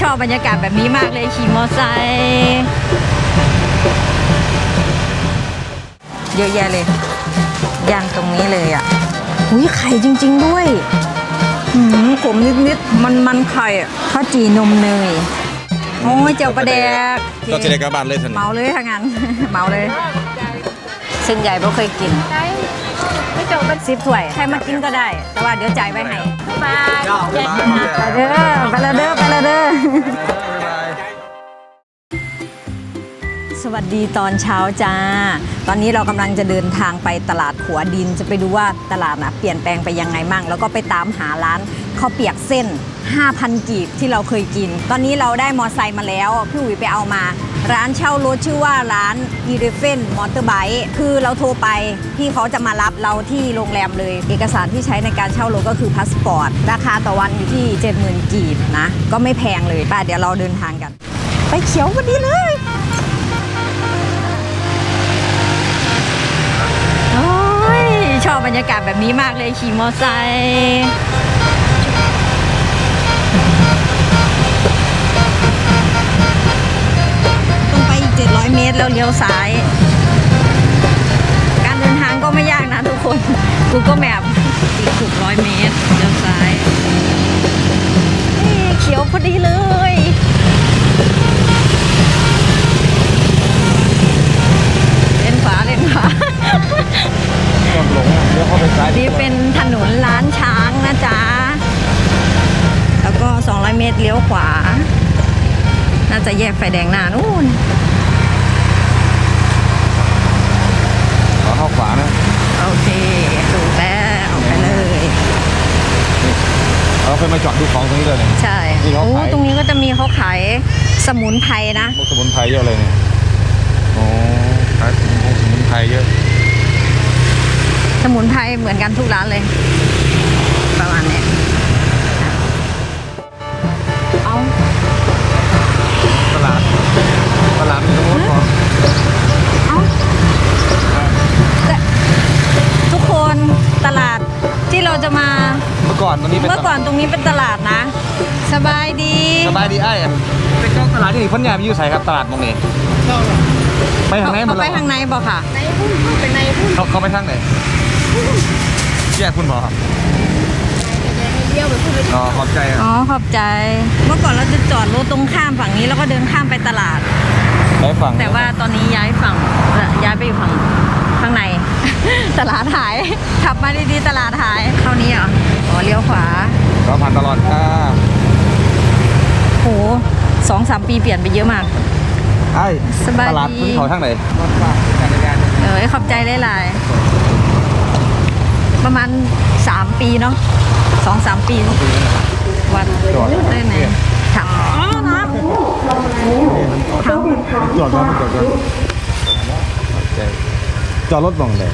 ชอบบรรยากาศแบบนี้มากเลยขี่มอไซค์เยอะแยะเลยย่างตรงนี้เลยอะหุยไข่จริง ๆ ด้วยหืมขมนิดๆมันมันๆไข่อะข้าวจีนมเนยโอ้ยเจียวปลาแดกก็จะได้กลับบ้านเลยท่านเมาเลยถ้างั้นเมาเลยเส้นใหญ่ไม่เคยกินไม่จบกันสิบถ้วยใครมากินก็ได้ แต่ว่าเดี๋ยวจ่ายไว้ให้ มาไปเด้อไปละเด้อไปละเด้อ สวัสดีตอนเช้าจ้า ตอนนี้เรากำลังจะเดินทางไปตลาดขัวดิน จะไปดูว่าตลาดนะเปลี่ยนแปลงไปยังไงมั่ง แล้วก็ไปตามหาร้านข้าวเปียกเส้น 5,000 กีบที่เราเคยกิน ตอนนี้เราได้มอไซค์มาแล้ว พี่อุ๋ยไปเอามา ร้านเช่ารถชื่อว่าร้าน e l e p h a n t Motorbike คือเราโทรไปพี่เขาจะมารับเราที่โรงแรมเลย เอกสารที่ใช้ในการเช่ารถก็คือพาสปอร์ต ราคาต่อวันอยู่ที่ 70,000กีบนะ ก็ไม่แพงเลยไป้าเดี๋ยวเราเดินทางกัน ไปเขียวพอดีเลยโอ้ยชอบบรรยากาศแบบนี้มากเลยขี่มอไซค์ 700เมตรแล้วเลี้ยวซ้าย การเดินทางก็ไม่ยากนะทุกคนกูก็แมพอีก 600 เมตรเลี้ยวซ้ายนี่เขียวพอดีเลยเลนขวาเลนขวาก่อนหลงเดี๋ยวเข้าไปซ้ายนี่เป็นถนนล้านช้างนะจ๊ะ แล้วก็ 200 เมตรเลี้ยวขวา น่าจะแยกไฟแดงหน้านู่น ขอเข้าขวา นะโอเคถูกแล้วไปเลยเราเคยมาจอดดูของตรงนี้เลยเนี่ยใช่นี่เขาโอ้ขายตรงนี้ก็จะมีเขาขายสมุนไพรนะพวกสมุนไพรเยอะเลยเนี่ยโอ้ขายสมุนไพรสมุนไพรเยอะ สมุนไพรเหมือนกันทุกร้านเลย ตลาดที่เราจะมาเมื่อก่อนตรงนี้เป็นเมื่อก่อนตรงนี้เป็นตลาดนะ สบายดีสบายดีไอ้อะเป็นเจ้าตลาดที่นี่พ้นใหญ่ไปอยู่ใส่ครับตลาดตรงนี้ ไปทางไหนหมเขาดไปแล้วทางไหนบอกค่ะในหุ้นเป็นในหุ้นเขาเขาไปทางไหนแยกคุณบอกครับเดียวไปพูดเลยอ๋อขอบใจครับอ๋อขอบใจ เมื่อก่อนเราจะจอดรถตรงข้ามฝั่งนี้แล้วก็เดินข้ามไปตลาดได้ฟังแต่ว่าตอนนี้ย้ายฝั่งย้ายไปอยู่ฝั่งข้างใน ตลาดหาย ขับมาดีๆ ตลาดหาย เข้านี้เหรอ อ๋อ เลี้ยวขวาเราผ่านตลอดค่ะโหสองสามปีเปลี่ยนไปเยอะมาก ไอ้สบายดี ตลาดพื้นเขาทางไหนรถว่าการจัดการเออขอบใจหลายๆ ประมาณสามปีเนาะสองสามปี วันจอดได้ไหนถามอ๋อนะถามจอดรถจอดรถจ อดรถมองเลย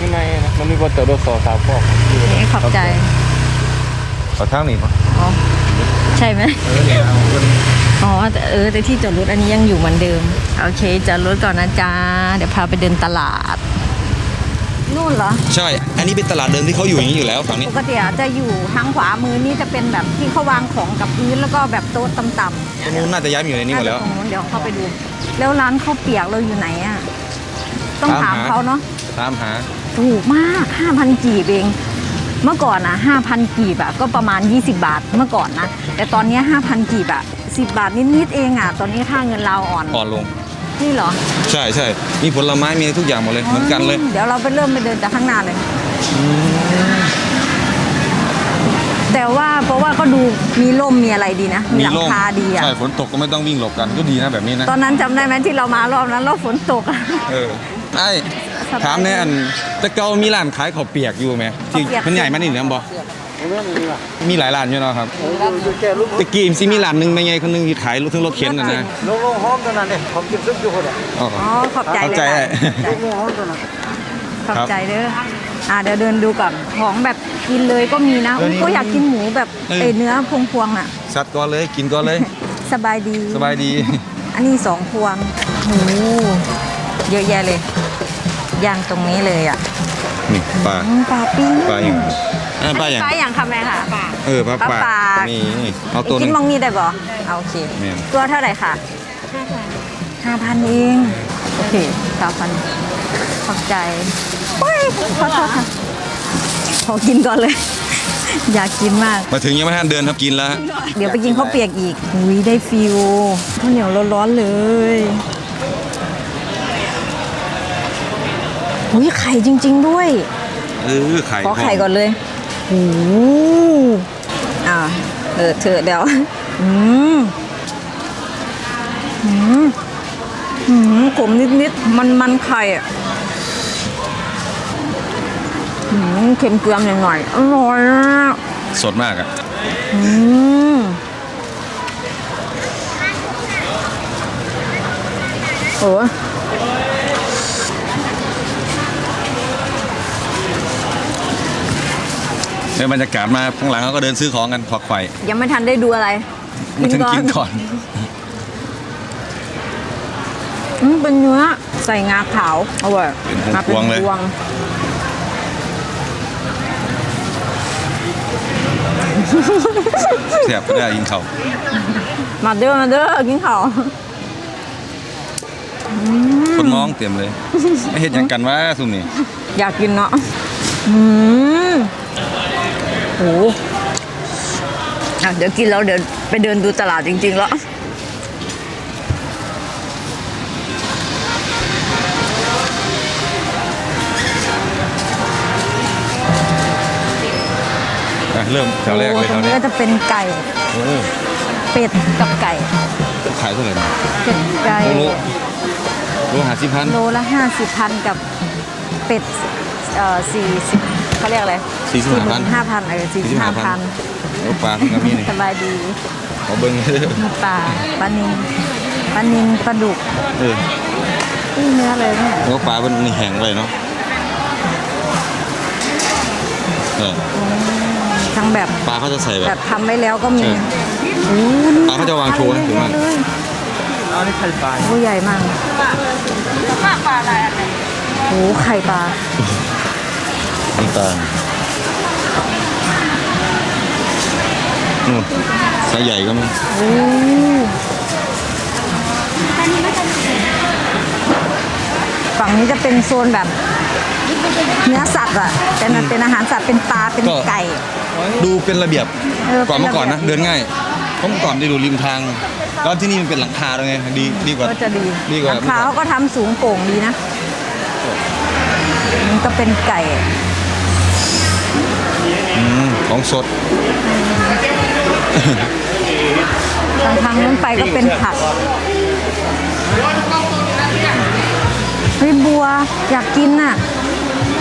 นี่ไงนะมันมีคนเติร์ดสอสาวพอกเอ๊ะขอบใจขอทางนี้ปะอ๋อใช่ไหมเออเนี่ยเอาเงินอ๋อแต่เออแต่ที่จอดรถอันนี้ยังอยู่เหมือนเดิม โอเคจอดรถก่อนนะจ๊ะเดี๋ยวพาไปเดินตลาดนู่นเหรอ ใช่ อันนี้เป็นตลาดเดิมที่เขาอยู่อย่างนี้อยู่แล้วฝั่งนี้ ปกติอะจะอยู่ทางขวามือนี่จะเป็นแบบที่เขาวางของกับพื้นแล้วก็แบบโต๊ะต่ำตรงนู้นน่าจะย้ายมาอยู่ในๆนี้หมดแล้วาจะตรงนู้นเดี๋ยวเข้าไปดู แล้วร้านข้าวเปียกเราอยู่ไหนอะ ต้องถามถามหาเขาเนาะตามหา ถูกมาก 5,000กีบเอง เมื่อก่อนนะ5,000กีบอะก็ประมาณ 20 บาทเมื่อก่อนนะ แต่ตอนเนี้ย5,000กีบอะ10 บาทนิดๆเองอะตอนนี้ค่าเงินเราอ่อนอ่อนลงนี่เหรอ ใช่ใช่มีผลไม้มีทุกอย่างหมดเลยเหมือนกันเลย เดี๋ยวเราไปเริ่มไปเดินจากข้างหน้าเลย แต่ว่าเพราะว่าก็ดูมีร่มมีอะไรดีนะ มีหลังร่มคาดีอะใช่ฝนตกก็ไม่ต้องวิ่งหลบกันก็ดีนะแบบนี้นะ ตอนนั้นจำได้ไหมที่เรามารอบนั้นเราฝนตกอะเออ ไอ้สบายถามแน่อันแตะเกามีร้านขายข้าวเปียกอยู่ไหมที่ข้าวเปียกมันใหญ่มากนี่นะบอมีหลายร้านอยู่เนาะครับตะกี้ซีมีร้านหนึงไม่ไงคนหนึงที่ขายรถถึงรถเข็นนะนะลงลงห้องตอนนั้นเนี่ยผมกินซุปอยู่คนละอ๋ออ๋อขอบใจเข้าเลยใจค่ะเลยลงห้องตอนนั้นขอบใจเด้ออ่าเดี๋ยวเดินดูก่อนของแบบกินเลยก็มีนะเอออุ๊ยนี่ก็อยากกินหมูแบบเออเอยเนื้อพวงๆอะสัตว์ก่อนเลยกินก่อนเลย สบายดีสบายดี อันนี้สองพวงโห เยอะแยะเลยย่างตรงนี้เลยอะนี่ปลาอืมปลาปิ้งปลาอย่างอ่าปลาอย่าง ปลาอย่างค่ะแม่ค่ะ เออปลาปลาปากปากนี่เอาตัวหกินึนง มองนี่ได้บ่เอาโอเค แม่น ตัวเท่าไหร่ค่ะห้าพันเอง โอเคห้าพันขอบใจโอ้ยขอโทษค่ะขอกินก่อนเลย อยากกินมาก มาถึงยังไม่ทันเดินครับกินแล้วฮะเดี๋ยวไปกินข้าวเปียกอีกอุ้ยได้ฟิวข้าวเหนียวร้อนๆเลย อุ้ยไข่จริง ๆ ด้วย เออไข่ขอไข่ก่อนเลยโอ้โหอ่าเออเถอะเดี๋ยวอืมอืมอืมขมนิดๆมันมันๆไข่อะอืมเค็มเกลือมหน่อยๆอร่อยอะสดมากอะอืมโอ้ เดี๋ยวบรรยากาศมาข้างหลังเขาก็เดินซื้อของกันควักไข่ยังไม่ทันได้ดูอะไรมาถึงกินก่อนอืมเป็นเนื้อใส่งาขาวอร่อยเป็นพวงมาพวงๆเลยพวงแซ่บก็ได้กินข้าวมาเด้อมาเด้อกินข้าวคนมองเต็มเลยไม่เห็นอย่างกันว่าซุ่มนี่อยากกินเนาะอืม โหอะเดี๋ยวกินแล้วเดี๋ยวไปเดินดูตลาดจริง ๆ แล้วอะเริ่มแถวแรกเลยโอ้แถตรวงนี้นี้ก็จะเป็นไก่โอ้เป็ดกับไก่ขายเท่าไหร่นะเป็ดไก่โลโลโลหาสิบพันโลละห้าสิบพันกับเป็ดเอ่อสี่สิบเขาเรียกอะไร สี่สิบห้าพันห้าพันเออสี่สิบห้าพันโอ้ปลาเพิ่งก็มีนี่สบายดีขอเบิ้งเลยมีปลาปลานิลปลานิลปลาดุกเออนี่เนื้อเลยเนี่ยโอ้ปลาเป็นนี่แห้งเลยเนาะเออทั้งแบบปลาเขาจะใส่แบแบบบทำไว้แล้วก็มีใช่โอ้นี่ปลาเขาจะวางโชว์นะถือว่าเลยเอานี่ไข่ปลาโอ้ใหญ่มากโอ้ไข่ปลาน้ำตาล นู่นไซส์ใหญ่ก็มีโอ้ฝั่งนี้จะเป็นโซนแบบ เนื้อสัตว์อะแต่มันเป็นอาหารสัตว์เป็นปลาเป็นไก่ ดูเป็นระเบียบเออก่อนเมื่อก่อนนะ เป็นระเบียบ เดินง่ายเพราะเมื่อก่อนได้ดูริมทาง แล้วที่นี่มันเป็นหลังคาด้วยไงดีดีกว่าก็จะดีดีกว่าหลังคาเขาก็ทำสูงโป่งดีนะมันก็เป็นไก่อืม ของสด ทางทางนู้นไปก็เป็นผักเฮ้ยบัวอยากกินน่ะ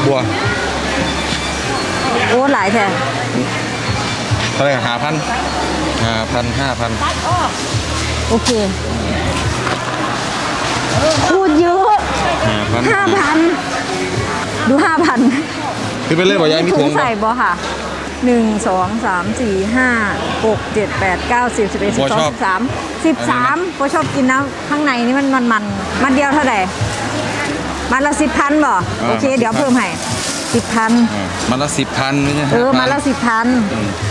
บัวโอ้หลายแท้เท่าไหร่หาพันหาพันห้าพันโอเคพูดเยอะหาพันห้าพันดูห้าพันคือไปเลยบอกยายมีถุถุงงใส่บ่ค่ะ หนึ่งสองสามสี่ห้าหกเจ็ดแปดเก้าสิบสิบเอ็ดสิบสองสิบสามสิบสามโปชอบกินนะข้างในนี่มันมันมันมันเดียวเท่าไหร่มันละสิบพันบ่โอเค เดี๋ยวเพิ่มให้สิบพันอ่ามันละสิบพันไม่ใช่เออ5,000มาละสิบพัน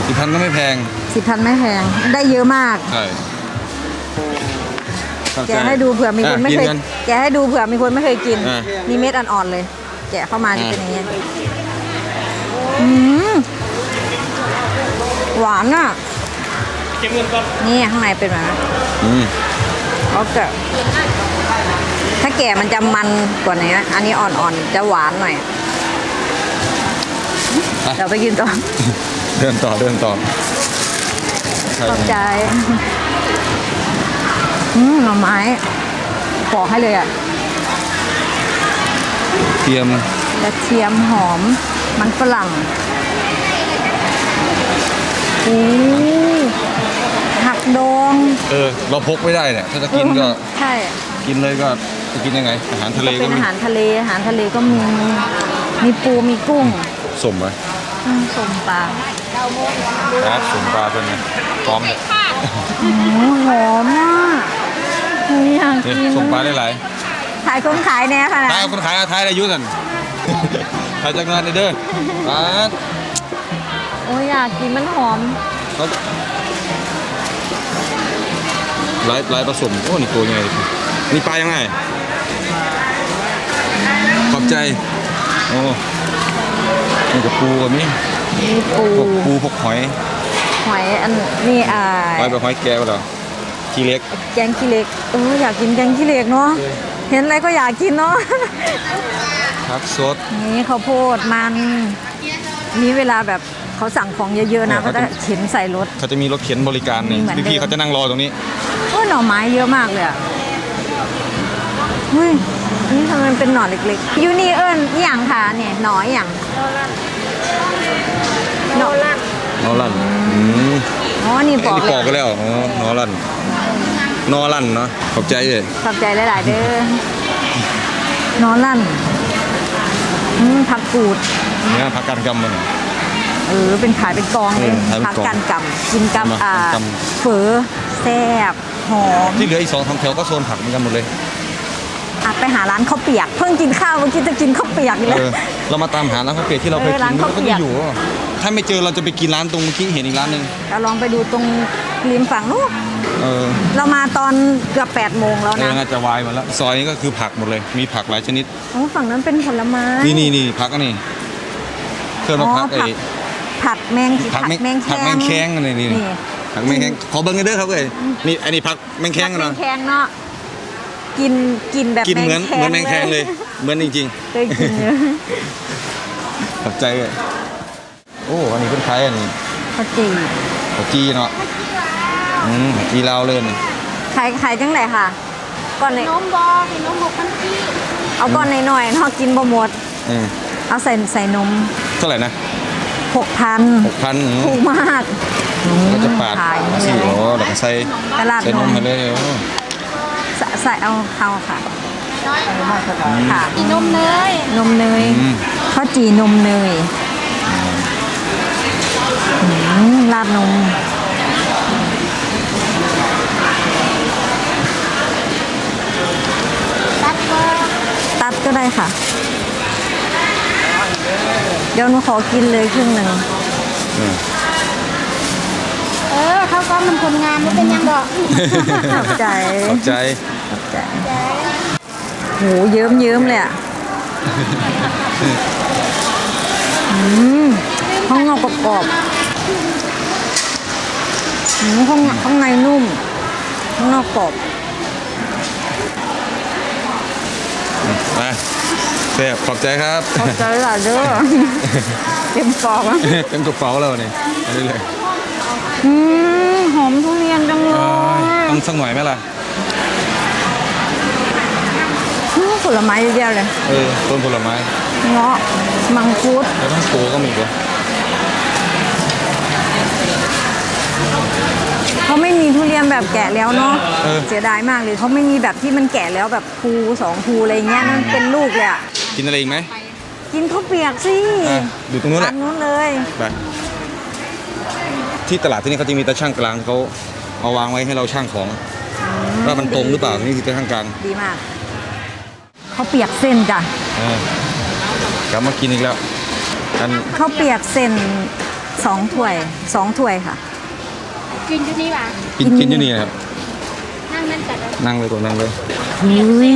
สิบพันก็ไม่แพงสิบพันไม่แพงได้เยอะมากใช่เข้าใจแกะให้ดูเผื่อมีคนไม่เคยอะกินกันแกะให้ดูเผื่อมีคนไม่เคยกินอะมีเม็ดอ่อนๆเลย แกะเข้ามาจะอะเป็นอย่างนี้ยอืม หวานอะนี่ข้างในเป็นแบบนั้นอืมโอเคถ้าแก่มันจะมันกว่านี้นะอันนี้อ่อนๆ จะหวานหน่อยเดี๋ยวไปกินต่อ เดินต่อเดินต่อใช่ขอบใจอืมหน่อไม้ปอกให้เลยอะเทียมกระเทียมหอม มันฝรั่งโอ้หักดองเออ เราพกไม่ได้เนี่ยถ้าจะกินก็ใช่กินเลยก็จะกินยังไง อาหารทะเลเป็ก็นมีอาหารทะเลอาหารทะเลก็มีมีปูมีกุ้งสมไหมอืมส้มปลาครับสมปลาเป็นไงพร้อมเลยโอ้หอมมากหนูอยากนี่กินสมปลาได้หลายขายคนขายแน่ค่ะนะท้ายเอาคนขายเอาท้ายอายุสันขายจากนั้นเด้อปลา โอ้ยอยากกินมันหอมเขาลายลายผสมโอ้นี่ตัวใหญ่เลยนี่ปลายังไงขอบใจโอ้นี่กับปูกับนี่มีปูพวกปูพวกหอยหอยอันนี่อ่าหอยแบบหอยแก้วเหรอทีเล็กแกงขี้เหล็กเอออยากกินแกงขี้เหล็กเนาะเห็นอะไรก็อยากกินเนาะผักสดนี่ข้าวโพดมันนี่เวลาแบบ เขาสั่งของเยอะๆนะเนี่ยเขาเขาจะจะเข็นใส่รถ เขาจะมีรถเข็นบริการนี่เหมือนเดิมพี่ๆเขาจะนั่งรอตรงนี้โอ้ยหน่อไม้เยอะมากเลยอะเฮ้ยนี่ทำไมมันเป็นหน่อเล็กๆยูนี่เอิญอหย่างค่ะเนี่ยหน่ออหย่างโนลั่นนอลั่นอืมอ๋อนี่ปอันอกนี้ปอกเลก็ยแล้วอ๋อนอลั่นนอลั่นเนาะขอบใจเลยขอบใจหลายๆเด้อหนอลั่นอืมผักกูดเนี่ยผักการกำมัน เออเป็นขายเป็นกองเลยเออขายเป็นผักกองกันกำกินกับมาอ่ากันกเฝอแซ่บหอมที่เหลืออีกสองสามแถวก็โซนผักเหมือนกันหมดเลยอะไปหาร้านข้าวเปียก เพิ่งกินข้าวเมื่อกี้จะกินข้าวเปียกอีกเอแล้วอเรามาตามหาร้านข้าวเปียกที่เราเคยเออกินร้านมันข้าวก็เปีไม่ยกอยู่อะถ้าไม่เจอเราจะไปกินร้านตรงเมื่อกี้เห็นอีกร้านหนึ่งเราลองไปดูตรงริมฝั่งนู้นเออเรามาตอนเกือบ8ปดโมงแล้วเออนะน่าจะวายหมดแล้วซอยนี้ก็คือผักหมดเลยมีผักหลายชนิด โอ้ฝั่งนั้นเป็นผลไม้ นี่นี่นี่ผักอันนี้เคลื่อนมาอ๋อผักไอ้ผัก ผัดแมงผักแมงแคผักแมงแข้งอันนี้นี่นี่ผักแมงแข้งขอเบิ้งกันเด้อครับเอ้ยนี่อันนี้ผักแมงแข้งผักันดแมเนาะงแคงเนาะกินกินแบบกินเหมือนเหมือนแมงแข้งเลย เหมือนจริงเคยกินเยอะๆขอบใจเลยโอ้อันนี้เป็นใครอันนี้ข้าวจีข้าวจีเนาะอืมข้าวจีลาวเลยนี่ขายขายจังไหนค่ะก่อนในนมบอมีนมหกพันกี้เอาก่อนในหน่อยๆเนาะกินบ่หมดอืมเอาใส่ใส่นมเท่าไหร่นะ หกพันหกพันถูกมากก็จะปาดขายสี่เลยโอ้แล้วก็ใส่ตลาดใส่นนมมให้เลยโอ้ใส่ใส่เอาเอาค่ะค่ะมีนมเนยนมเนยอืมข้าวจีนมเนยอืมราดนมตัดเบอร์ตัดก็ได้ค่ะเดี๋ยวหนูขอกินเลยครึ่งหนึ่งอืมเออเขาก็มันคนงานมันเป็นยังดอกขอบใจขอบใจขอบใจโหเยิ้มเยิ้มๆเลยอะอืมข้างนอกกรอบๆอืมข้างข้างในนุ่ม ข้างนอกกรอบ มา แซ่บขอบใจครับขอบใจหลายเด้อเต็มปอกอะเต็มกระเป๋าแล้วนี่เอาได้เลยอืมหอมทุเรียนจังเลเอ้ยยต้องสักหน่อยไหมล่ะอืมผลไม้เยอะแยะเลยเออต้นผลไม้เงาะมังคุดแล้วต้องโตก็มีด้วยเขาไม่มีทุเรียนแบบแกะแล้วเนาะเออเสียดายมากเลยเขาไม่มีแบบที่มันแกะแล้วแบบภูสองภูอะไรเงี้ยนั่นเป็นลูกเลยอะ กินอะไรอีกไหมกินข้าวเปียกสิอะอยู่ตรงนู้นแหอัละนนู้นเลย ไปที่ตลาดที่นี่เขาจะมีตาช่างกลางเขาเอาวางไว้ให้เราช่างของว่ามันตรงหรือเปล่านี่คือตาช่างกลางดีมากข้าวเปียกเส้นจ้ะเออกลับมากินอีกแล้วอันข้าวเปียกเส้นสองถ้วยสองถ้วยค่ะ กินอยู่นี่ป่ะกินกินอยู่นี่นะครับนั่งนั่นจัดเลยนั่งเลยตัวนั่งเลยอุ้ย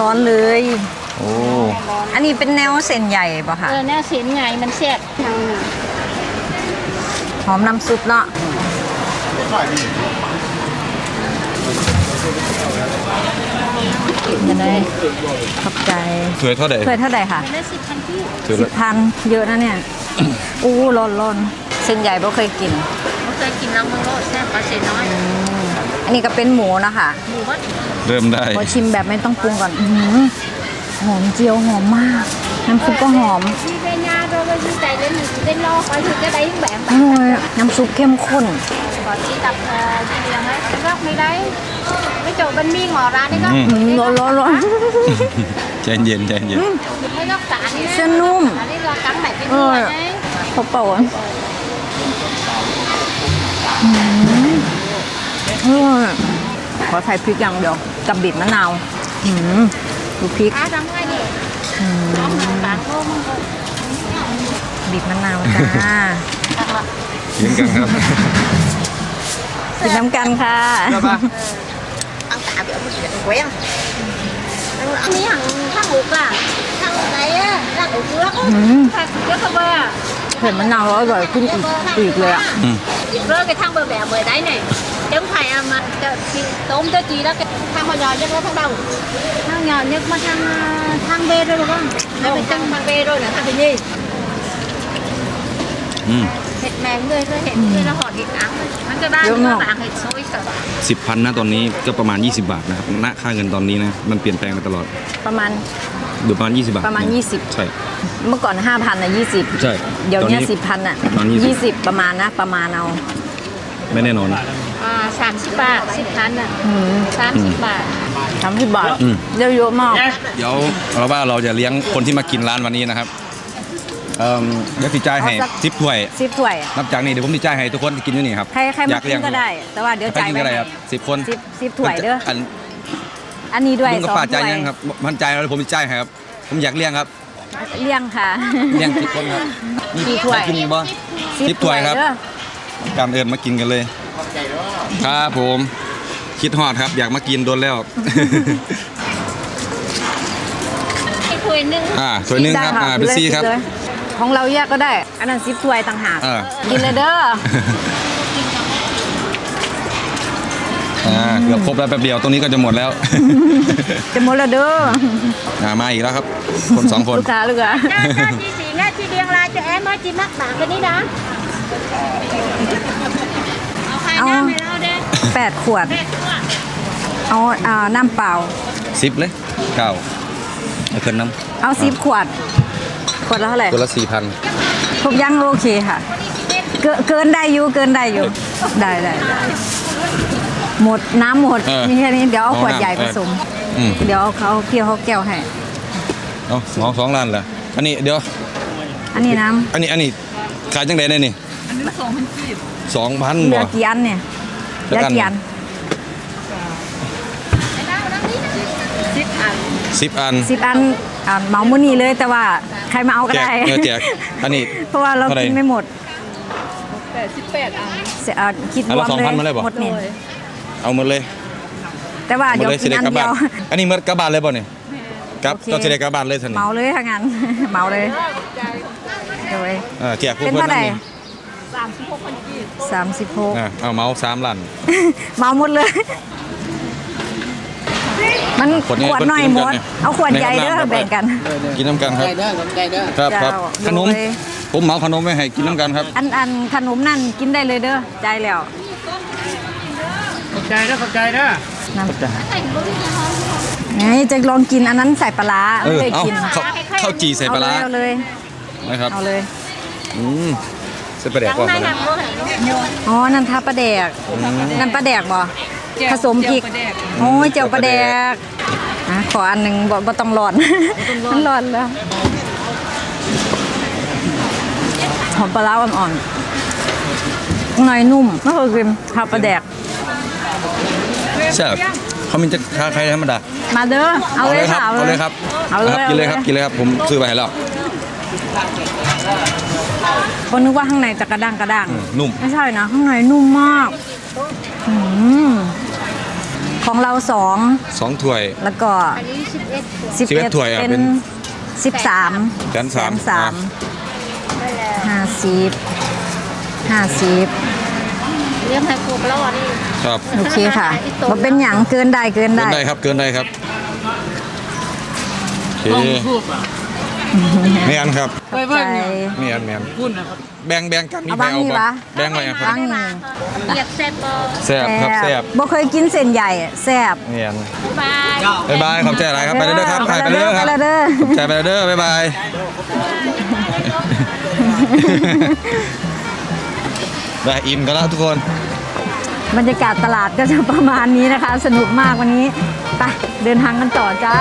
ร้อนๆเลย โอ้อันนี้เป็นแนวเส้นใหญ่ป่ะคะเออแน่เสียนไงมันแซ่บทางหนึ่งหอมน้ำซุปเนาะกินกันเลยขอบใจถ้วยเท่าไหร่ถ้วยเท่าไหร่คะได้สิบพันกี้ถ้วยสิละบพันเยอะนะเนี่ย อู้ร้อนร้อนเส้นใหญ่ไม่เคยกินเขาเคยกินแล้วมึงโลดแซ่บปลาเสียน้อยอันนี้ก็เป็นหมูนะคะหมูวัดเริ่มได้ขอชิมแบบไม่ต้องปรุงก่อนอื้อ หือหอมเจียวหอมมาก น้ำซุปก็หอมที่ไปญาโดนไปที่ใจเล่นหนึ่งเล่นรอคอยถึงจะได้ยิ่งแบงอร่อยอะน้ำซุปเข้มข้นก่อนที่ตับเอ่อที่เลี้ยงไว้รักไม่ได้ไม่จบเป็นมีหมอร้านนี่ก็อืมอืมร้อนร้อนร้อน ใจเย็นใจเย็นไม่รักษานี่นะเส้นนุ่มอันนี้เรากังไหนเป็นเอหัวอไงพอเป่าอะอืมอร่อยขอใส่พริกอย่างเดียวกับบีบมะนาวอืม ดูพริกอาทำไงดิน้องหนังต่างโลกมึงก็บีบมะนาวจ้ากินกันครับกินน้ำกันค่ะ ăn tạ bị ông chuyện quen อันนี้ hàng thang hụt à thằng này á là ở trước อืม thang rất là bơ à เผ็ดมะนาวอร่อยขึ้นอีกอีกเลยอะอืม rơi cái thang bờ bẻ bờ đáy này chứ không phải à, mà chợ- chị tôm cho chị đó cái thang hồi nhỏ nhất nó thang đầu thang nhỏ nhất mà thang à, thang B rồi đúng không nó phải thang thang B rồi là thang thứ nhì อืมเห็ดแมงเลยก็เห็ดเลยแล้วหอดเห็ดอ่างมันจะบ้านก็บางเห็ดโซยสดสิบพันนะตอนนี้ก็ประมาณ 20 บาทนะครับณค่าเงินตอนนี้นะ มันเปลี่ยนแปลงมาตลอดประมาณอยู่ประมาณ 20 บาทประมาณ 20 ใช่ เมื่อก่อน 5,000นะ20 ใช่ เดี๋ยวเนี้ตอนนี้สิบพันอะประมาณ20ยี่สิบประมาณนะ ประมาณเอา ไม่แน่นอน อ่าสามสิบบาทสิบพันอะอืมสามสิบบาททำที่บาทอืม เยอะเยอะมาก เดี๋ยวเราว่าเราจะเลี้ยงคนที่มากินร้านวันนี้นะครับเอ่อเดี๋ยวติจ่ายให้ทิปถ้วย สิบถ้วยนับจากนี้เดี๋ยวผมติจ่ายให้ทุกคนที่กินอยู่นี่ครับใครใครอมายากกิเลี้ยนงก็ได้ แต่ว่าเดี๋ยวใครจ่ายกินไปก็ได้ให้ครับสิบคนสิบสิบถ้วยเด้ออันอันนี้ด้วยลุงกับสองป้าถ้จ่าวยยยังครับมันจ่ายแล้วผมจะจ่ายให้ครับ ผมอยากเลี้ยงครับ เลี้ยงค่ะ เลี้ยงสิบคนครับนี่กี่ถ้วยใครกินอีกบ่ สิบถ้วยครับ เด้อ การเอิญมากินกันเลย ครับผม คิดฮอดครับ อยากมากินโดนแล้วไอ้ถ้วยหนึงอ่าถ้วยหนึงครับได้อ่าเป็นซี่ครับเลยของเราแยกก็ได้ อันนั้นสิบถ้วยต่างหากอ่ากินเลยเด้อ อ่าเกือบครบแล้วแป๊บเดียวตรงนี้ก็จะหมดแล้ว จะหมดแล้วเด้ออ่ามาอีกแล้วครับ คนสองคน ลูกค้าลูกค้า Cho, cho chị xỉ nha, chị điền lại cho em á, chị mắc bảng cái đi đã เอาใครหน้าไม่เล่าเด้แปดขวดแม่ตัวเอาอ่าน้ำเปล่า สิบเลยเก้าเอาเกินน้เอาสิบขวด ขวดละเท่าไหร่ำตัวละสี่พันทุกอยังโอเคค่ะ เกินเกินได้อยู่เกินได้อยู่ ได้ได้ได้หมดน้ำหมดเออมีแค่นี้เดี๋ยวเอาขวดเอาน้ำใหญ่ผสม อืมเดี๋ยวเขาเกี่ยวเขาแก้วให้ เอาสองสองล้านเหรออันนี้เดี๋ยว อันนี้น้อันนี้อันนี้ขายจังไดได้นี่ สองพันำเหลืบ่อกี่อันเนี่ยเหลือกี่อันสิบอันสิบอันอ่าเหมามื้อนี้เลยแต่ว่าใครมาเอาก็แจกได้ เออแจกอันนี้ เพราะว่าเราเท่าไหร่กินไม่หมดเสียอ่าคิดอันรละวม2,000มาเลยเลยบ่ หมดนี่เอาหมดเลยแต่ว่าหมเดี๋ดยวเลยสิกินได้อันกลับเดีบ้ายวนอันนี้หมดกลับบ้านเลยบ่นี่ครับโอเค ต้องสิได้กลับบ้านเลยท่านนี่เมาเลยถ้างั้น เมาเลยเดี๋ยวไว้เออแจกพวกเป็นเพื่อเท่านไหร่นี่ สามสิบหกอะเอาเมาสามล้านเมาหมดเลย มันขวดนี้ขวดหน่อยกินหมกันดเนี่ยเอาขวดใหญ่ในเด้ข้างหน้าอแบ่งกัน กินน้ำกันครับ đây đó ngắm đây đó ครับครับเจ้าขนมโดยผมเหมาขนมไว้ให้กินน้ำกันครับ อันอันขนมนั่นกินได้เลยเด้อใจายแล้วขอบใจนะขอบใจนะนั่นไงจะลองกินอันนั้นใส่ปลาร้าเอไม่อ เคยเอากินข้าวข้าวจีใส่ปลาร้าเอาเลยนะครับ เอาเลยอืม ใส่ปลาแดกก่อน Trắng นะ này làm luôn อ๋อนั่นทาปลาแดกนั่นปลาแดกบ่ผสมพริกโอ้ยเจียวปลาแดกอะขออันหนึ่งบ่บ่ต้องร้อนมันร้อนแล้วหอมปลาร้าอ่อนๆหน่อยนุ่มไม่เคยกินทาปลาแดกใช่เขามีจะค้าใครธรรมดามาเด้อเอาเลยครัค่ะเอาเลยครับเอาเลยกินเลยครับกินเลยครับผมซื้อไปให้แล้ว คนนึกว่าข้างในจะกระด้างกระด้างอืมนุ่ม ไม่ใช่นะ ข้างในนุ่มมากอืมของเราสองสองถ้วย แล้วก็ Anh đi ship ít สิบ11เอ็ดถ้วยอะเป็เป็นนสิบสามแสนสามสาม Đây là ห้าสิบห้าสิบ Liêm hai cục lo đi ครับโอเคค่ะมันเป็นอย่างเกินได้เกินเกิได้นได้ครับเกินได้ครับโอเค เมียนครับขอบใจเมียนเมียนแบ่งแบ่งกันมีเอาใครบ้างเอานี่บ้าวะ แบ่งไว้ครับบ้างนี่ Liệp xem bò แซ่บครับแซ่บบ่เคยกินเส้นใหญ่แซ่บเมียน Bye บ๊ายบายขอบใจหลายครับไปเด้อครับไปเด้อครับไปเด้อขอบใจไปเด้อบ๊ายบาย ได้อิ่มกันแล้วทุกคน บรรยากาศตลาดก็จะประมาณนี้นะคะ สนุกมากวันนี้ไปเดินทางกันต่อจ้า